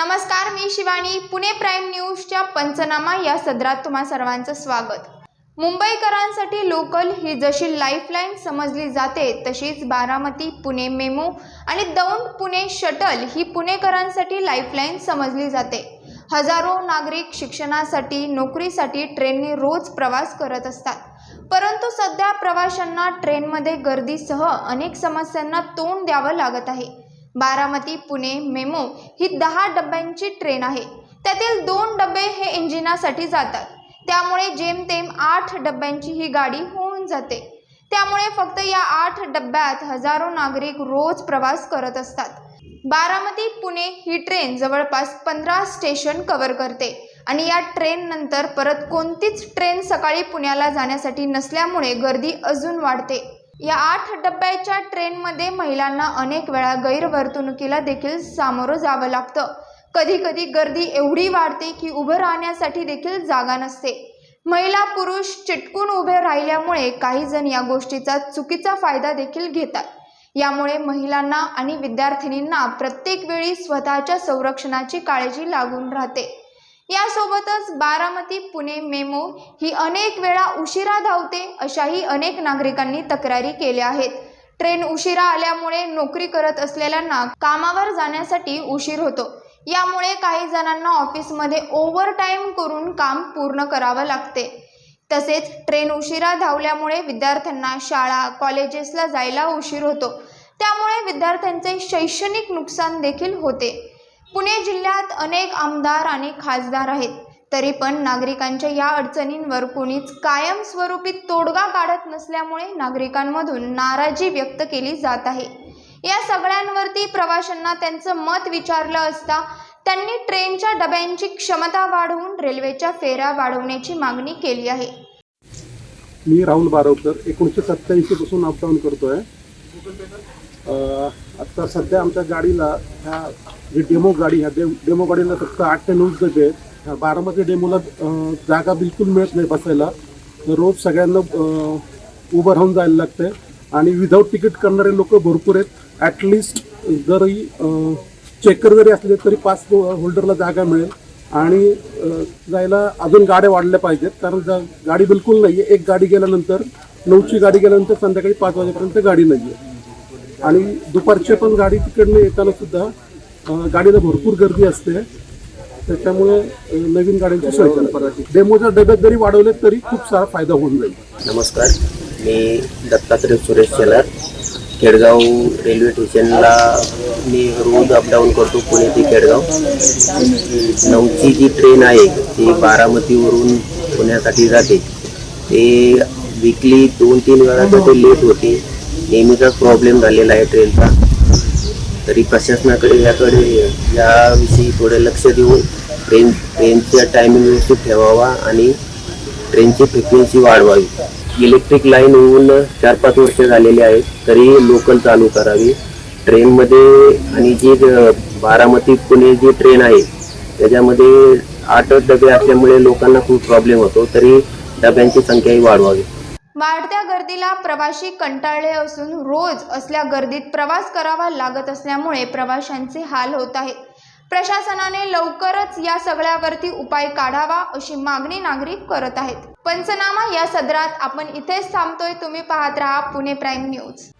नमस्कार मी शिवानी पुणे प्राईम न्यूजच्या पंचनामा या सदरात तुम्हा सर्वांचं स्वागत. मुंबईकरांसाठी लोकल ही जशी लाईफलाईन समजली जाते तशीच बारामती पुणे मेमो आणि दौंड पुणे शटल ही पुणेकरांसाठी लाईफलाईन समजली जाते. हजारो नागरिक शिक्षणासाठी नोकरीसाठी ट्रेनने रोज प्रवास करत असतात. परंतु सध्या प्रवाशांना ट्रेनमध्ये गर्दीसह अनेक समस्यांना तोंड द्यावं लागत आहे. बारामती पुणे मेमो ही दहा डब्यांची ट्रेन आहे. त्यातील दोन डबे हे इंजिनासाठी जातात. त्यामुळे जेमतेम आठ डब्यांची ही गाडी होऊन जाते. त्यामुळे फक्त या आठ डब्यात हजारो नागरिक रोज प्रवास करत असतात. बारामती पुणे ही ट्रेन जवळपास पंधरा स्टेशन कव्हर करते आणि या ट्रेन नंतर परत कोणतीच ट्रेन सकाळी पुण्याला जाण्यासाठी नसल्यामुळे गर्दी अजून वाढते. या आठ डब्याच्या ट्रेनमध्ये महिलांना अनेक वेळा गैरवर्तणुकीला देखील सामोरं जावं लागतं. कधी कधी गर्दी एवढी वाढते की उभं राहण्यासाठी देखील जागा नसते. महिला पुरुष चिटकून उभे राहिल्यामुळे काही जण या गोष्टीचा चुकीचा फायदा देखील घेतात. यामुळे महिलांना आणि विद्यार्थिनींना प्रत्येक वेळी स्वतःच्या संरक्षणाची काळजी लागून राहते. यासोबतच बारामती पुणे मेमो ही अनेक वेळा उशिरा धावते अशाही अनेक नागरिकांनी तक्रारी केल्या आहेत. ट्रेन उशिरा आल्यामुळे नोकरी करत असलेल्यांना कामावर जाण्यासाठी उशीर होतो. यामुळे काही जणांना ऑफिसमध्ये ओव्हर टाईम करून काम पूर्ण करावं लागते. तसेच ट्रेन उशिरा धावल्यामुळे विद्यार्थ्यांना शाळा कॉलेजेसला जायला उशीर होतो. त्यामुळे विद्यार्थ्यांचे शैक्षणिक नुकसान देखील होते. पुणे जिल्ह्यात अनेक आमदार आणि खासदार आहेत. तरी पण नागरिकांच्या या अडचणींवर कोणीच कायमस्वरूपी तोडगा काढत नसल्यामुळे नागरिकांमधून नाराजी व्यक्त केली जात आहे. या सगळ्यांवरती प्रवाशांना त्यांचं मत विचारलं असता त्यांनी ट्रेनच्या डब्यांची क्षमता वाढवून रेल्वेच्या फेऱ्या वाढवण्याची मागणी केली आहे. मी राहुल बारवकर एकोणीसशे सत्त्याऐंशी पासून अपडाऊन करतोय. आता सध्या आमच्या गाडीला ह्या जी डेमो गाडी ह्या डेमो गाडीला फक्त आठ ते नऊ डबे आहेत. ह्या बारामती डेमोला जागा बिलकुल मिळत नाही बसायला. रोज सगळ्यांना उभं राहून जायला लागते आणि विदाऊट तिकीट करणारे लोक भरपूर आहेत. ॲटलिस्ट जरी चेकर जरी असले तरी पास होल्डरला जागा मिळेल. आणि जायला अजून गाड्या वाढल्या पाहिजेत. कारण जा गाडी बिलकुल नाही आहे एक गाडी गेल्यानंतर नऊची गाडी गेल्यानंतर संध्याकाळी पाच वाजेपर्यंत गाडी नाही आहे आणि दुपारची पण गाडी तिकडनं येताना सुद्धा गाडीला भरपूर गर्दी असते. त्याच्यामुळे नवीन गाड्यांची सोय करा डेमोच्या डब्यात जरी वाढवले तरी खूप सारा फायदा होऊन जाईल. नमस्कार. मी दत्तात्रय सुरेश शेलार. केडगाव रेल्वे स्टेशनला मी रोज अपडाऊन करतो पुणे ते केडगाव नऊची जी ट्रेन आहे ती बारामतीवरून पुण्यासाठी जाते. ते विकली दोन तीन वेळा तर ते लेट होते. नेहमीचाच प्रॉब्लेम झालेला आहे ट्रेनचा तरी प्रशासनाकडे याकडे याविषयी थोडे लक्ष देऊन ट्रेन ट्रेनचा टायमिंग व्यवस्थित ठेवावा आणि ट्रेनची फ्रिक्वेन्सी वाढवावी. इलेक्ट्रिक लाईन होऊन चार पाच वर्ष झालेली आहेत तरी लोकल चालू करावी. ट्रेनमध्ये आणि जी बारामती पुणे जी ट्रेन आहे त्याच्यामध्ये आठ डबे असल्यामुळे लोकांना खूप प्रॉब्लेम होतो तरी डब्यांची संख्याही वाढवावी. वाढत्या गर्दीला प्रवाशी कंटाळले असून रोज असल्या गर्दीत प्रवास करावा लागत असल्यामुळे प्रवाशांचे हाल होत आहेत. प्रशासनाने लवकरच या सगळ्यावरती उपाय काढावा अशी मागणी नागरिक करत आहेत. पंचनामा या सदरात आपण इथेच थांबतोय. तुम्ही पाहत राहा पुणे प्राईम न्यूज.